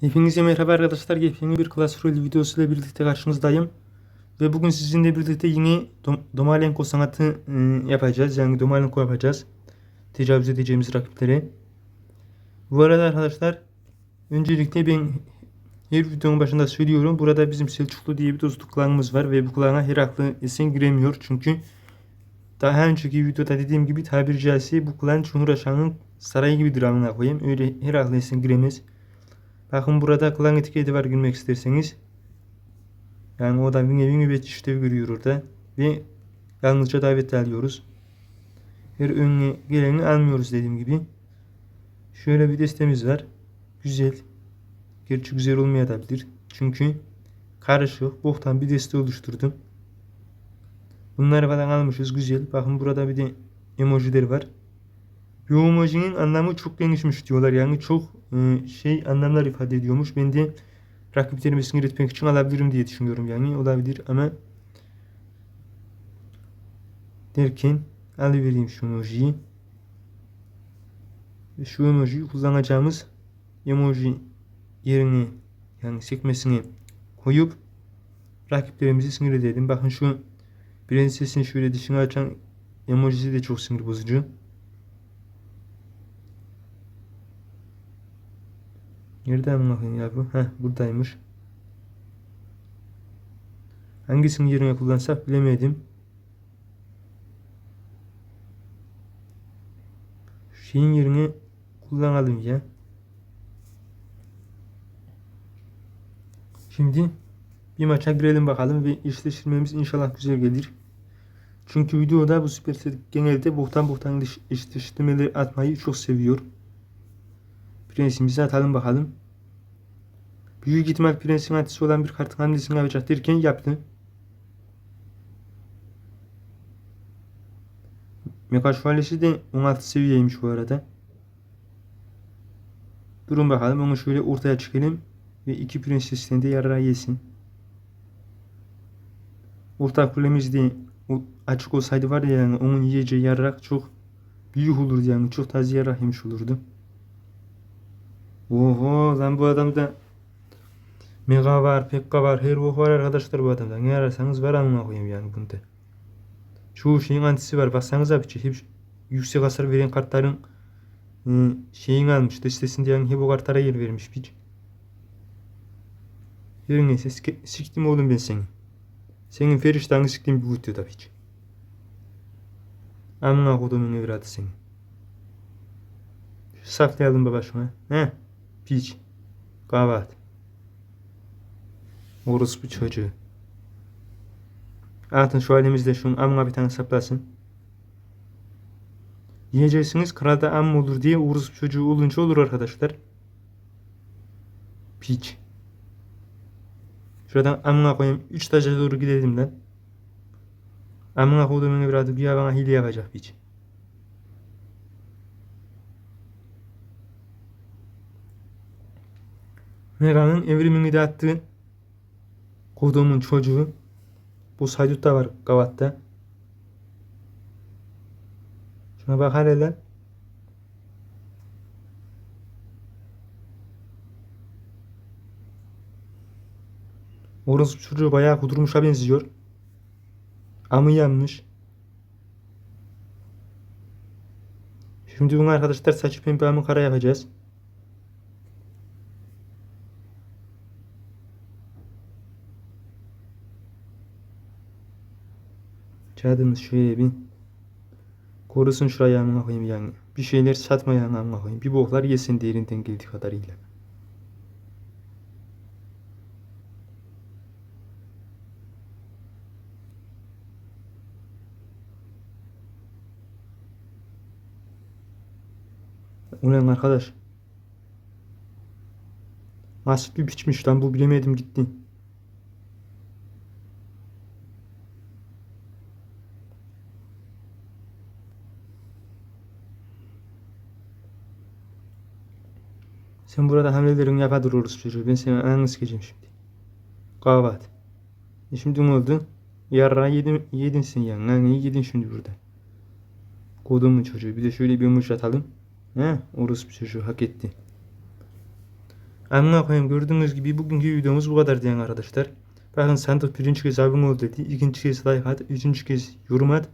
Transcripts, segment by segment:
Hepinize merhaba arkadaşlar. Yepyeni bir Classroom videosu ile birlikte karşınızdayım. Ve bugün sizinle birlikte yine Dom Domalenko sanatı ıı, yapacağız. Yani Domalenko yapacağız. Tecavüz edeceğimiz rakiplere. Bu arada arkadaşlar öncelikle ben her videonun başında söylüyorum. Burada bizim Selçuklu diye bir dostluk klanımız var ve bu klana Heraklı isim giremiyor. Çünkü daha önceki videoda dediğim gibi tabiri caizse bu klan Cumhurbaşkanı'nın sarayı gibidir amına koyayım. Öyle Heraklı isim giremez. Bakın burada klan etiketi var girmek isterseniz. Yani o da bir nevi nöbet işlevi görüyor orada. Ve yalnızca davet alıyoruz. Her önüne geleni almıyoruz dediğim gibi. Şöyle bir destemiz var. Güzel. Gerçi güzel olmayabilir. Çünkü karışık, boktan bir deste oluşturdum. Bunları falan almışız. Güzel. Bakın burada bir de emojiler var. Bu emojinin anlamı çok genişmiş diyorlar. Yani çok e, şey anlamlar ifade ediyormuş. Ben de rakiplerimi sinir etmek için alabilirim diye düşünüyorum yani. Olabilir ama derken alıvereyim şu emojiyi. Ve şu emojiyi kullanacağımız emoji yerine yani sekmesine koyup rakiplerimizi sinir edelim. Bakın şu prensesini şöyle dışına açan emojisi de çok sinir bozucu. Nereden bakayım ya bu? Heh buradaymış. Hangisini yerine kullansak bilemedim. Şeyin yerine kullanalım ya. Şimdi bir maça girelim bakalım ve eşleştirmemiz inşallah güzel gelir. Çünkü videoda bu Supercell genelde boktan eş- eşleştirmeleri atmayı çok seviyor. Prensimizi atalım bakalım. Büyük ihtimal prensin antisi olan bir kartın hamlesini yapacak derken yaptı. Mega şövalyesi de 16 seviyeymiş bu arada. Durun bakalım onu şöyle ortaya çıkalım. Ve iki prensesten de yarara yesin. Orta kulemiz de açık olsaydı var ya yani onun yiyeceği yararak çok büyük olurdu yani. Çok taze yarak yemiş olurdu. Oho lan bu adamda Mega var, Pekka var, her bok var arkadaşlar bu adamda. Ne ararsanız var amına koyayım yani bunda. Çoğu şeyin antisi var. Baksanıza abi hep yüksek hasar veren kartların ıı, şeyini almış. Destesinde yani hep o kartlara yer vermiş piç. Her neyse sik- siktim oğlum ben seni. Senin feriştahını siktim bu videoda piç. Amına kodumun evladı seni. Saklayalım baba şuna. He? Piç. Kavat. Orospu çocuğu. Atın şu elimizde şunun amına bir tane saplasın. Diyeceksiniz kralda am olur diye orospu çocuğu olunca olur arkadaşlar. Piç. Şuradan amına koyayım 3 taca doğru gidelim lan. Amına koyduğumun evladı güya bana hile yapacak piç. Mega'nın evrimini de attı. Kodumun çocuğu. Bu Saydut da var Gavat'ta. Şuna bak hele. Orası çocuğu bayağı kudurmuşa benziyor. Amı yanmış. Şimdi bunu arkadaşlar saçı pembe amı kara yapacağız. Kağıdımız şöyle bir korusun şurayı amına koyayım yani. Bir şeyler satmayan amına koyayım. Bir boklar yesin derinden geldiği kadarıyla. Ulan arkadaş. Nasıl bir biçmiş lan bu bilemedim gitti. Sen burada hamlelerini yapa dururuz çocuğu. Ben senin ananı sikeceğim şimdi. Kavat. E şimdi ne oldu? Yarra yedin, yedin sen yani. Naneyi yedin şimdi burada. Kodumun çocuğu. Bir de şöyle bir umuş atalım. He? Orospu çocuğu hak etti. Amına koyayım gördüğünüz gibi bugünkü videomuz bu kadar diyen arkadaşlar. Bakın sandık birinci kez abone ol dedi. ikinci kez like at. Üçüncü kez yorum at.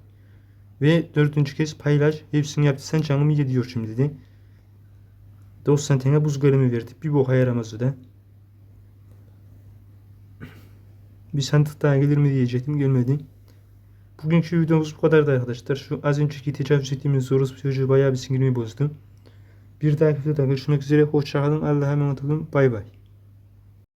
Ve dördüncü kez paylaş. Hepsini yaptıysan canım iyi diyor şimdi dedi. 90 tane buz golemi verdik. Bir boka yaramaz da. Bir sandık daha gelir mi diyecektim. Gelmedi. Bugünkü videomuz bu kadardı arkadaşlar. Şu az önceki tecavüz ettiğimiz Zorus çocuğu bayağı bir sinirimi bozdu. Bir dahaki videoda görüşmek üzere. Hoşçakalın. Allah'a emanet olun. Bay bay.